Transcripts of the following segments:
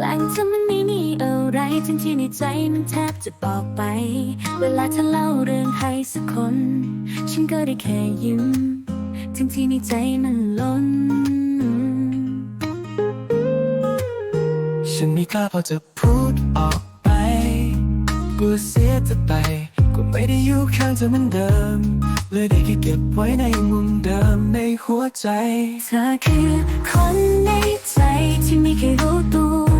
แรงทุกทีแกล้งทำมันไม่มีอะไรทั้งที่ในใจมันแทบจะบอกไป เวลาเธอเล่าเรื่องให้สักคน ฉันก็ได้แค่ยิ้มทั้งที่ในใจมันล้น ฉันไม่กล้าพอจะพูดออกไปกลัวเสียจะไปก็ไม่ได้อยู่ข้างเธอเหมือนเดิมเลยได้แค่เก็บไว้ในมุมเดิมในหัวใจ เธอคือคนในใจที่ไม่เคยรู้ตัว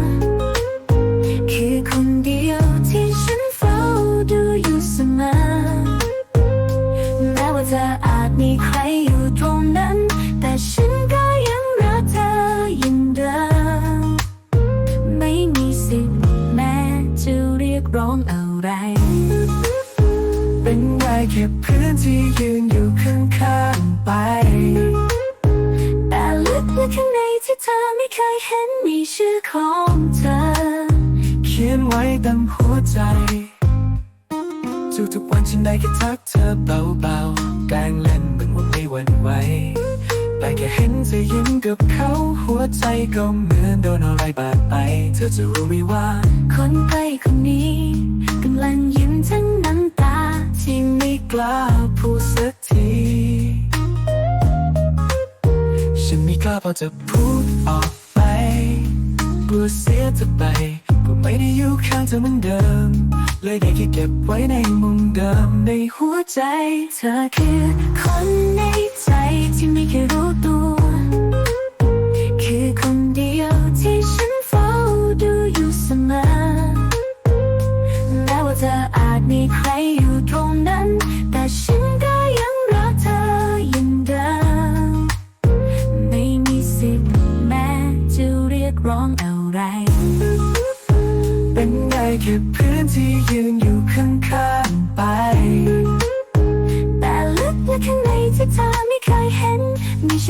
เรียกร้องอะไร เป็นไงแค่เพื่อนที่ยืนอยู่ข้างๆไป แต่ลึกๆข้างในที่เธอไม่เคยเห็นมีชื่อของเธอ เขียนไว้เต็มหัวใจทุกๆวันฉันได้แค่ทักเธอเบาๆแกล้งเล่นเหมือนว่าไม่หวั่นไหวแต่แค่เห็นเธอยิ้มกับเขาหัวใจก็เหมือนโดนอะไรบาดไป เธอจะรู้ไหมว่าคนใกล้ นไม่กล้าพอจะพูดออกไปกลัวเสียจะไปก็ไม่ได้อยู่ข้างเธอเหมือนเดิม เลยได้แค่เก็บไว้ในมุมเดิมในหัวใจ เธอคือคนในใจที่ไม่เคยรู้ตัว คือคนเดียวที่ฉันเฝ้าดูอยู่เสมอแม้ว่าเธออาจมีใครอยู่ตรงนั้น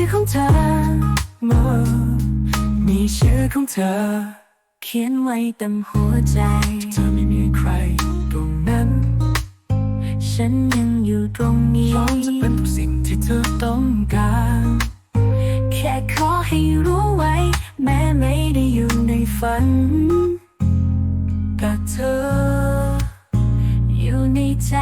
ชื่อของเธอมามีชื่อของเธอ เขียนไว้เต็มหัวใจ เธอไม่มีใครตรงนั้น ฉันยังอยู่ตรงนี้พร้อมจะเป็นทุกสิ่งที่เธอต้องการ แค่ขอให้รู้ไว้ แม้ไม่ได้อยู่ในฝันแต่เธอ ในใจ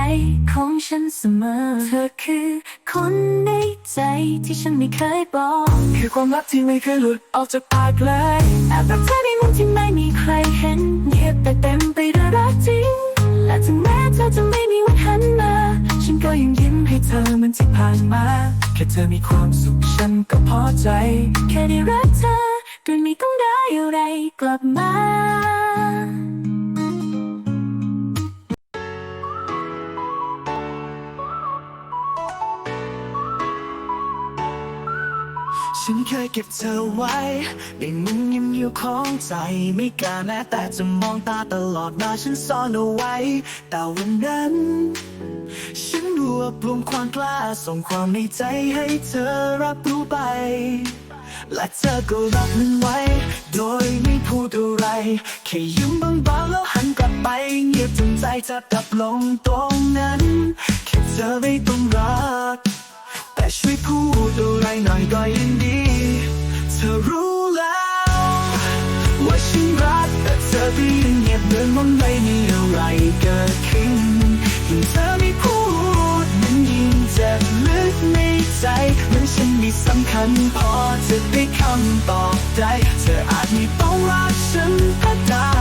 ของฉันเสมอ เธอคือคนในใจที่ฉันไม่เคยบอก คือความรักที่ไม่เคยหลุดออกจากปากเลยแอบรักเธอในมุมที่ไม่มีใครเห็นเงียบแต่เต็มไปด้วยรักจริง และถึงแม้เธอจะไม่มีวันหันมา ฉันก็ยังยิ้มให้เธอเหมือนที่ผ่านมา แค่เธอมีความสุขฉันก็พอใจ แค่ได้รักเธอโดยไม่ต้องได้อะไรกลับมา ฉันเคยเก็บเธอไว้ ในมุมยิ้มอยู่ของใจ ไม่กล้าแม้แต่จะมองตาตลอดมาฉันซ่อนเอาไว้ แต่วันนั้น ฉันรวบรวมความกล้า ส่งความในใจให้เธอรับรู้ไป และเธอก็รับมันไว้ โดยไม่พูดอะไร แค่ยิ้มบางๆแล้วหันกลับไป เงียบจนใจจะดับลงตรงนั้น แค่เธอไม่ต้องรัก ช่วยพูดอะไรหน่อยก็ยังดี เธอรู้แล้ว ว่าฉันรักแต่เธอก็ยังเงียบเหมือนว่าไม่มีอะไรเกิดขึ้นยิ่งเธอไม่พูดมันยิ่งเจ็บลึกในใจเหมันฉันม่สำคัญพอจะได้คำตอบได้เธออาจไม่ต้องรักฉันก็ได้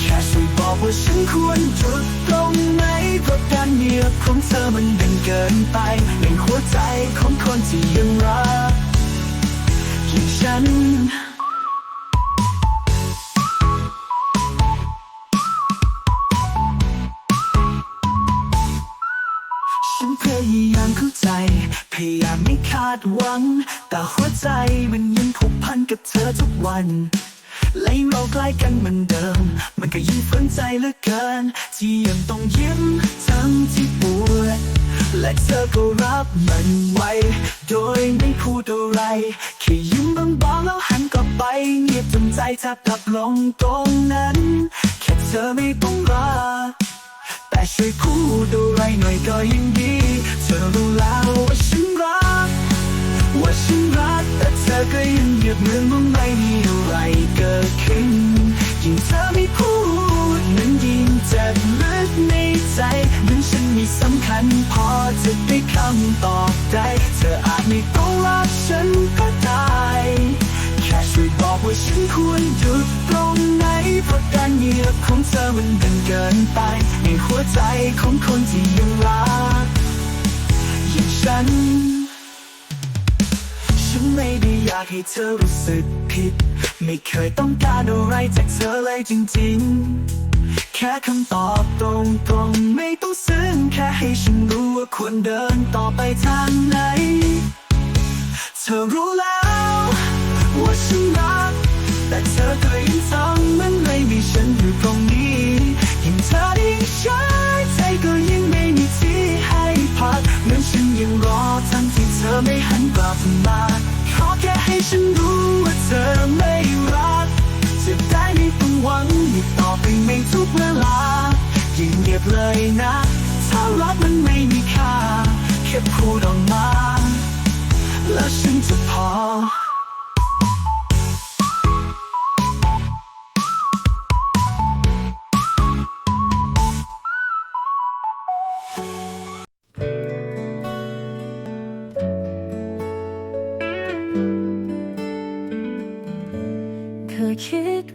แค่ช่วยบอกว่าฉันควรหยุด นเพราะการเงียบของเธอมันดังเกินไปในหัวใจของคนที่ยังรักอย่างฉันฉันพยายามเข้าใจ พยายามไม่คาดหวัง แต่หัวใจมันยังผูกพันกับเธอทุกวัน และยิ่งเราใกล้กันเหมือนเดิม มันก็ยิ่งฝันใจเหลือเกิน ที่ยังต้องยิ้มทั้งที่ปวดและเธอก็รับมันไว้ โดยไม่พูดอะไรแค่ยิ้มบางๆแล้วหันกลับไปเงียบจนใจแทบดับลงตรงนั้น แค่เธอไม่ต้องรักแต่ช่วยพูดอะไรหน่อยก็ยังดี เธอรู้แล้วว่าฉันรัก ฉันรักแต่เธอก็ยังเงียบเหมือนว่าไม่มีอะไรเกิดขึ้นยิ่งเธอไม่พูดนั้นยิ่งเจ็บลึกในใจเหมือนฉันม่สำคัญพอจะได้คำตอบได้เธออาจไม่ต้องรักฉันก็ได้แค่ช่วยบอกว่าฉันควรหยุดตรงไหนเพราะการเงียบของเธอมันดันเกินไป ในหัวใจของคนที่ยังรักอย่างฉัน ฉันไม่ได้อยากให้เธอรู้สึกผิด ไม่เคยต้องการอะไรจากเธอเลยจริงๆ แค่คำตอบตรงๆ ไม่ต้องซึ้งแค่ให้ฉันรู้ว่าควรเดินต่อไปทางไหน เธอรู้แล้วว่าฉันรัก แต่เธอก็ยังทำมันไม่มีฉันอยู่ตรงนี้ยิ่งเธอได้ใช้ใจก็ยิ่งไม่มีที่ให้พักเหมือนฉันยังรอทั้งที่เธอไม่หัน ลับมาขอแค่ให้ฉันรู้ว่าเธอไม่รักจะได้ไม่ต้องหวังอีกต่อไปไม่ทุกเวลายิ่งเงียบเลยนะถ้ารักมันไม่มีค่าแค่พูดออกมา แล้วฉันจะพอ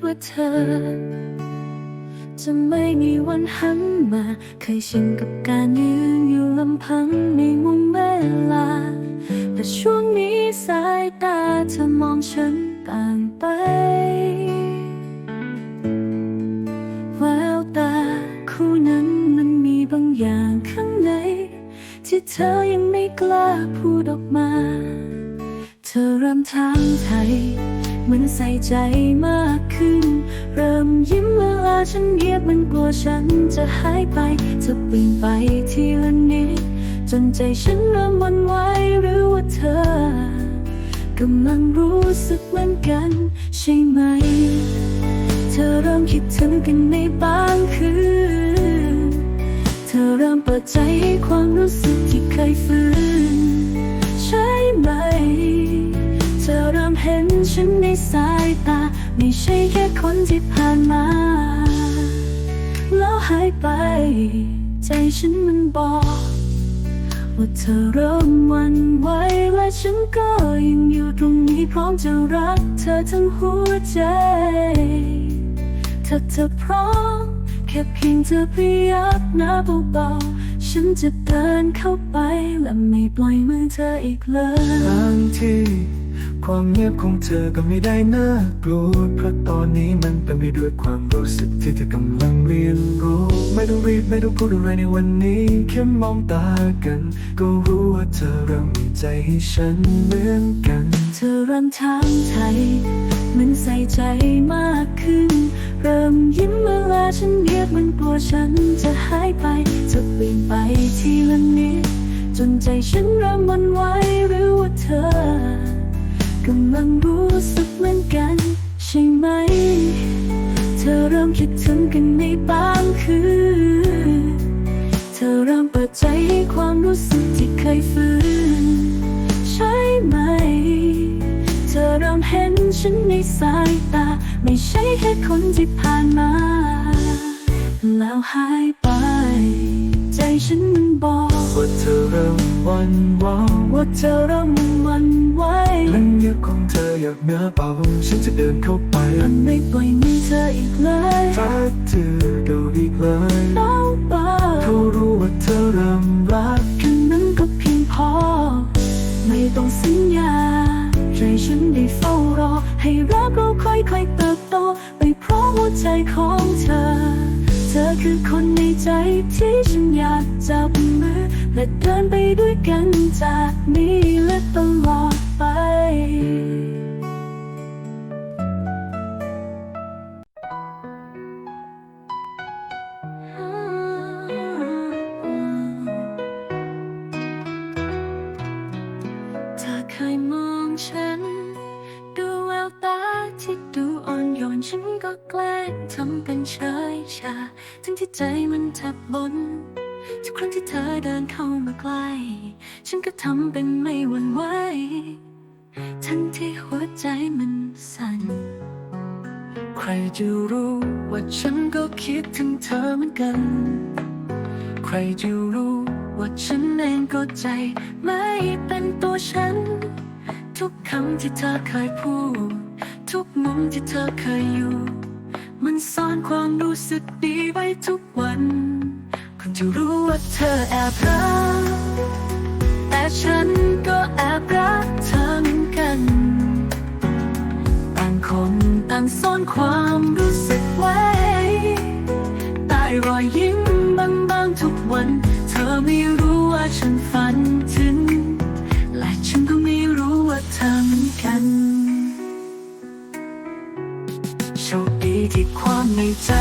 ว่าเธอ จะไม่มีวันหันมา เคยชินกับการยืนอยู่ลำพังในมุมเวลา แต่ช่วงนี้สายตาเธอมองฉันต่างไปแววตาคู่นั้นมันมีบางอย่างข้างใน ที่เธอยังไม่กล้าพูดออกมา เธอเริ่มถามไทย เหมือนใส่ใจมากขึ้น เริ่มยิ้มเวลาฉันเงียบมันกลัวฉันจะหายไปเธอเปลี่ยนไปทีละนิดจนใจฉันเริ่มวันไหวหรือว่าเธอกำลังรู้สึกเหมือนกัน ใช่ไหม เธอเริ่มคิดถึงกันในบางคืน เธอเริ่มเปิดใจให้ความรู้สึกที่เคยฝืน ในสายตา ไม่ใช่แค่คนที่ผ่านมา แล้วหายไป ใจฉันมันบอกว่าเธอเริ่มวันไหวและฉันก็ยังอยู่ตรงนี้พร้อมจะรักเธอทั้งหัวใจถ้าเธอพร้อมแค่เพียงเธอพยักหน้าเบาๆฉันจะเดินเข้าไปและไม่ปล่อยมือเธออีกเลยบางที ความเงียบของเธอก็ไม่ได้น่ากลัวเพราะตอนนี้มันเป็นไปด้วยความรู้สึกที่เธอกำลังเรียนรู้ ไม่ต้องรีบไม่ต้องพูดอะไรในวันนี้แค่มองตากัน ก็รู้ว่าเธอเริ่มมีใจให้ฉันเหมือนกัน เธอเริ่มถามไทยมันใส่ใจมากขึ้น เริ่มยิ้มเวลาฉันเงียบมันกลัวฉันจะหายไปเธอเปลี่ยนไปทีละนิดจนใจฉันเริ่มหวันไหวหรือว่าเธอ กำลังรู้สึกเหมือนกัน ใช่ไหม เธอเริ่มคิดถึงกันในบางคืน เธอเริ่มเปิดใจให้ความรู้สึกที่เคยฝืน ใช่ไหม เธอเริ่มเห็นฉันในสายตา ไม่ใช่แค่คนที่ผ่านมา แล้วหาย ฉันมันบอกว่าเธอเริ่มหวันไหวว่าเธอเริ่มหวันไหวและเงียบของเธออยากเนื้อเบาฉันจะเดินเข้าไปมันไม่ปล่อยมือเธออีกเลยรักเธอดูอีกเลยน้องเบาเขารู้ว่าเธอเริ่มรักแค่นั้นก็เพียงพอ ไม่ต้องสัญญาใจฉันได้เฝ้ารอ ให้รักเราค่อยๆเติบโต ไปพร้อมหัวใจของเธอเธ อคือคนในใจที่ฉันอยากจับมือ และเดินไปด้วยกันจากนี้และตล ทั้งที่หัวใจมันสั่น ใครจะรู้ว่าฉันก็คิดถึงเธอเหมือนกัน ใครจะรู้ว่าฉันเองก็ใจไม่เป็นตัวฉัน ทุกคำที่เธอเคยพูด ทุกมุมที่เธอเคยอยู่ มันซ่อนความรู้สึกดีไว้ทุกวันคนจะรู้ว่าเธอแอบรักแต่ฉันก็แอบ อนความรู้สึกไว้ใต้รอยยิ้มบางๆทุกวัน เธอไม่รู้ว่าฉันฝันถึง และฉันก็ไม่รู้ว่าเธอเหมือนกัน โชคดีที่ความในใจ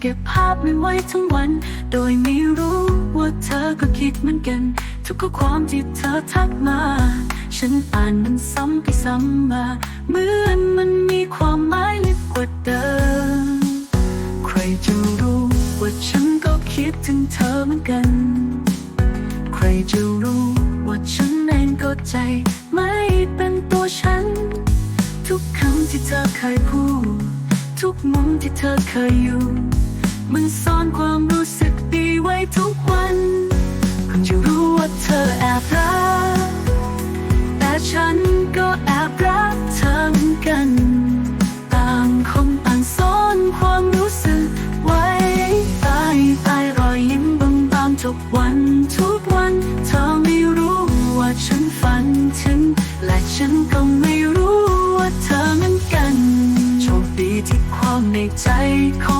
เก็บภาพไม่ไว้ทั้งวัน โดยไม่รู้ว่าเธอก็คิดเหมือนกัน ทุกข้อความที่เธอทักมา ฉันอ่านมันซ้ำไปซ้ำมา เหมือนมันมีความหมายลึกกว่าเดิม ใครจะรู้ว่าฉันก็คิดถึงเธอเหมือนกัน ใครจะรู้ว่าฉันเองก็ใจ ไม่เป็นตัวฉัน ทุกคำที่เธอเคยพูด ทุกมุมที่เธอเคยอยู่ มันซ่อนความรู้สึกดีไว้ทุกวันคนจะรู้ว่าเธอแอบรัก แต่ฉันก็แอบรักเธอเหมือนกัน ต่างคนต่างซ่อนความรู้สึกไว้ใต้ใต้รอยยิ้มบางๆทุกวันทุกวัน เธอไม่รู้ว่าฉันฝันถึง และฉันก็ไม่รู้ว่าเธอเหมือนกัน โชคดีที่ความในใจของ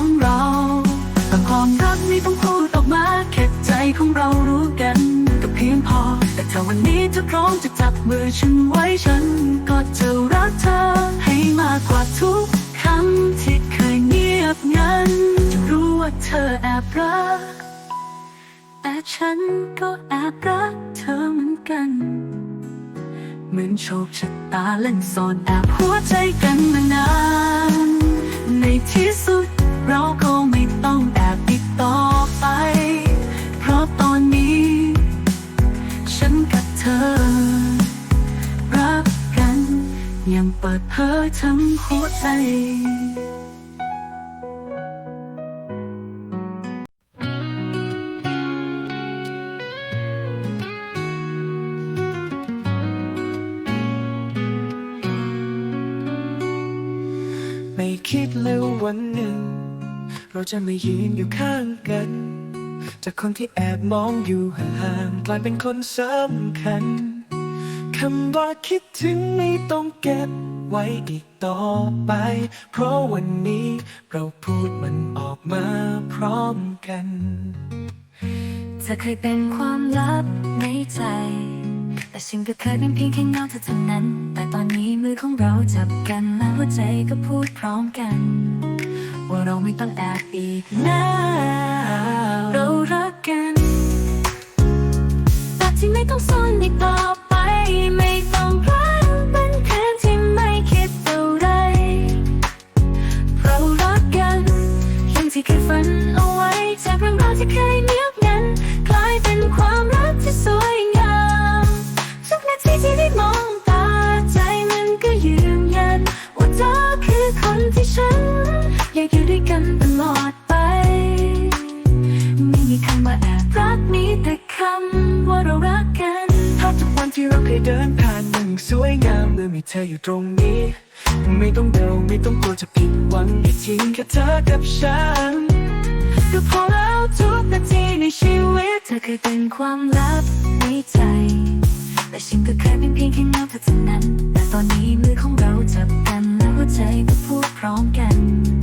มือฉันไว้ฉันก็จะรักเธอ ให้มากกว่าทุกคำที่เคยเงียบงันจะรู้ว่าเธอแอบรักแต่ฉันก็แอบรักเธอเหมือนกัน เหมือนโชคชะตาเล่นสอนแอบหัวใจกันมานาน ในที่สุดเราก็ หัวใจไม่คิดเลยว่าวันหนึ่ง เราจะมายืนอยู่ข้างกัน จากคนที่แอบมองอยู่ห่างๆกลายเป็นคนสำคัญคำว่าคิดถึงไม่ต้องเก็บ ไว้อีกต่อไป เพราะวันนี้เราพูดมันออกมาพร้อมกัน เธอเคยเป็นความลับในใจ แต่ฉันก็เคยเป็นเพียงแค่เงาเธอเท่านั้น แต่ตอนนี้มือของเราจับกันและหัวใจก็พูดพร้อมกัน ว่าเราไม่ต้องแอบอีกนะเเธออยู่ตรงนี้ ไม่ต้องเดาไม่ต้องกลัวจะผิดหวังแค่ทิ้งแค่เธอกับฉันก็พอแล้วทุกนาทีในชีวิต เธอเคยเป็นความลับในใจแต่ฉันก็เคยเป็นเพียงแค่เงาเธอเท่านั้น แต่ตอนนี้มือของเราจับกันและหัวใจก็พูดพร้อมกัน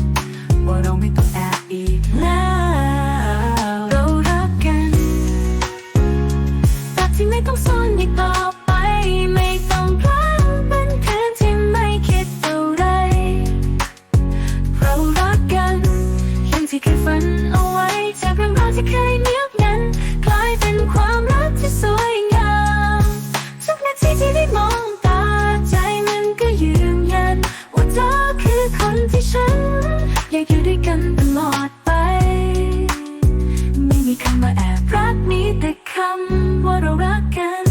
แต่คำว่าเรารักกัน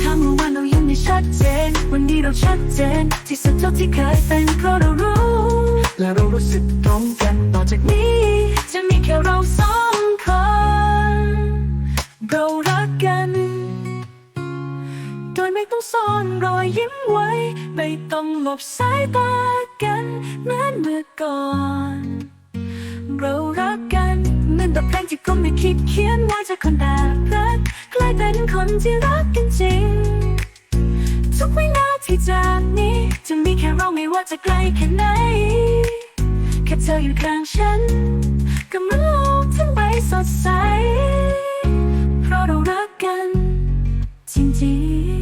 ถ้าเมื่อวานเรายังไม่ชัดเจน วันนี้เราชัดเจน ที่สุดเท่าที่เคยเป็นเพราะเรารู้ และเรารู้สึกตรงกัน ต่อจากนี้นี้จะมีแค่เราสอง ซ่อนรอยยิ้มไว้ ไม่ต้องหลบสายตากันเหมือนเมื่อก่อน เรารักกันเหมือนแบบเพลงที่ก็ไม่คิดเขียนว่าจะคนแอบรักกลายเป็นคนที่รักกันจริง ทุกวินาทีจากนี้ จะมีแค่เราไม่ว่าจะไกลแค่ไหน แค่เธออยู่ข้างฉันก็เหมันโลกทั้งใบสดใส เพราะเรารักกันจริงๆ